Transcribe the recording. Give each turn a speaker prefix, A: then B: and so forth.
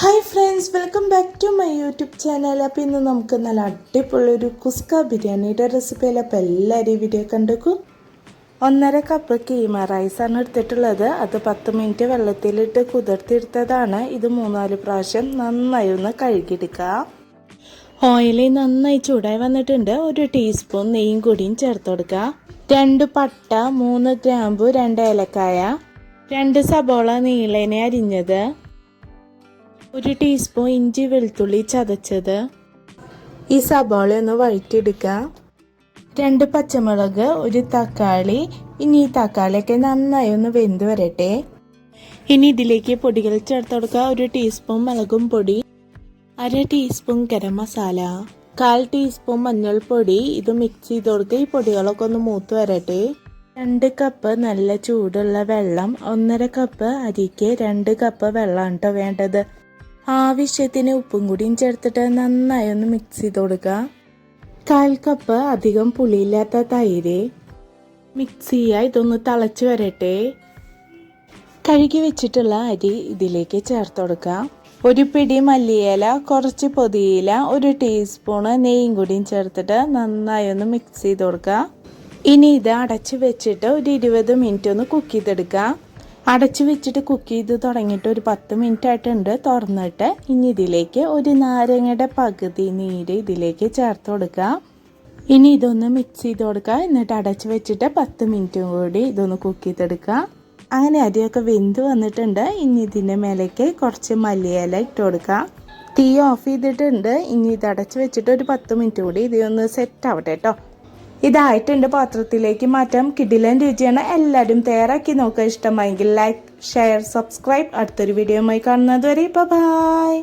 A: Hi friends welcome back to my YouTube channel അപ്പോൾ ഇന്ന് നമുക്ക് നല്ല അടിപൊളിയൊരു കുസ്ക ബിരിയാണിയുടെ റെസിപ്പിയിൽ അപ്പോൾ എല്ലാവരും വീഡിയോ കണ്ടേക്കൂ. ഒന്നര കപ്പ് കീമ റൈസാണ് എടുത്തിട്ടുള്ളത്. അത് പത്ത് മിനിറ്റ് വെള്ളത്തിലിട്ട് കുതിർത്തിയെടുത്തതാണ്. ഇത് മൂന്നാൽ പ്രാവശ്യം നന്നായി ഒന്ന് കഴുകിയെടുക്കുക ഓയിൽ നന്നായി ചൂടായി വന്നിട്ടുണ്ട്. ഒരു ടീസ്പൂൺ നെയ്യും കൂടിയും ചേർത്ത് കൊടുക്കുക രണ്ട് പട്ട മൂന്ന് ഗ്രാമ്പു രണ്ട് ഏലക്കായ രണ്ട് സബോള നീളനെ അരിഞ്ഞത്. ഒരു ടീസ്പൂൺ ഇഞ്ചി വെളുത്തുള്ളി ചതച്ചത്. ഈ സബോള ഒന്ന് വഴറ്റിയെടുക്കുക രണ്ട് പച്ചമുളക് ഒരു തക്കാളി. ഇനി ഈ തക്കാളിയൊക്കെ നന്നായി ഒന്ന് വെന്ത് വരട്ടെ. ഇനി ഇതിലേക്ക് പൊടികൾ ചേർത്ത് കൊടുക്കുക ഒരു ടീസ്പൂൺ മുളകും പൊടി അര ടീസ്പൂൺ ഗരം മസാല കാൽ ടീസ്പൂൺ മഞ്ഞൾപ്പൊടി. ഇത് മിക്സ് ചെയ്ത് കൊടുക്കുക ഈ പൊടികളൊക്കെ ഒന്ന് മൂത്ത് വരട്ടെ. രണ്ട് കപ്പ് നല്ല ചൂടുള്ള വെള്ളം ഒന്നര കപ്പ് അരിക്ക് രണ്ട് കപ്പ് വെള്ളമാണ് കേട്ടോ വേണ്ടത്. ആവശ്യത്തിന് ഉപ്പും കൂടിയും ചേർത്തിട്ട് നന്നായി ഒന്ന് മിക്സ് ചെയ്ത് കൊടുക്കുക കാൽ കപ്പ് അധികം പുളിയില്ലാത്ത തൈര്. മിക്സ് ചെയ്യുക. ഇതൊന്ന് തിളച്ച് വരട്ടെ. കഴുകി വെച്ചിട്ടുള്ള അരി ഇതിലേക്ക് ചേർത്ത് കൊടുക്കുക ഒരു പിടി മല്ലിയില കുറച്ച് പൊതിയില ഒരു ടീസ്പൂണ് നെയ്യും കൂടിയും ചേർത്തിട്ട് നന്നായി ഒന്ന് മിക്സ് ചെയ്ത് കൊടുക്കുക ഇനി ഇത് അടച്ച് വെച്ചിട്ട് ഒരു ഇരുപത് മിനിറ്റ് ഒന്ന് കുക്ക് ചെയ്തെടുക്കുക അടച്ചു വെച്ചിട്ട് കുക്ക് ചെയ്ത് തുടങ്ങിയിട്ട് ഒരു പത്ത് മിനിറ്റ് ആയിട്ടുണ്ട്. തുറന്നിട്ട് ഇനി ഇതിലേക്ക് ഒരു നാരങ്ങയുടെ പകുതി നീര് ഇതിലേക്ക് ചേർത്ത് കൊടുക്കുക. ഇനി ഇതൊന്ന് മിക്സ് ചെയ്ത് കൊടുക്കുക. എന്നിട്ട് അടച്ചു വെച്ചിട്ട് പത്ത് മിനിറ്റും കൂടി ഇതൊന്ന് കുക്ക് ചെയ്തെടുക്കുക. അങ്ങനെ അരിയൊക്കെ വെന്ത് വന്നിട്ടുണ്ട്. ഇനി ഇതിന്റെ മേലേക്ക് കുറച്ച് മല്ലിയില ഇട്ട് കൊടുക്കുക. തീ ഓഫ് ചെയ്തിട്ടുണ്ട്. ഇനി ഇത് അടച്ചു വെച്ചിട്ട് ഒരു പത്ത് മിനിറ്റ് കൂടി ഇതൊന്ന് സെറ്റ് ആവട്ടെ കേട്ടോ ഇതായിട്ടുണ്ട് പാത്രത്തിലേക്ക് മാറ്റാം. കിടിലൻ രുചിയാണ്. എല്ലാവരും തയ്യാറാക്കി നോക്കുക. ഇഷ്ടമായെങ്കിൽ ലൈക്ക് ഷെയർ സബ്സ്ക്രൈബ് അടുത്തൊരു വീഡിയോയുമായി കാണുന്നത് വരെ ബൈ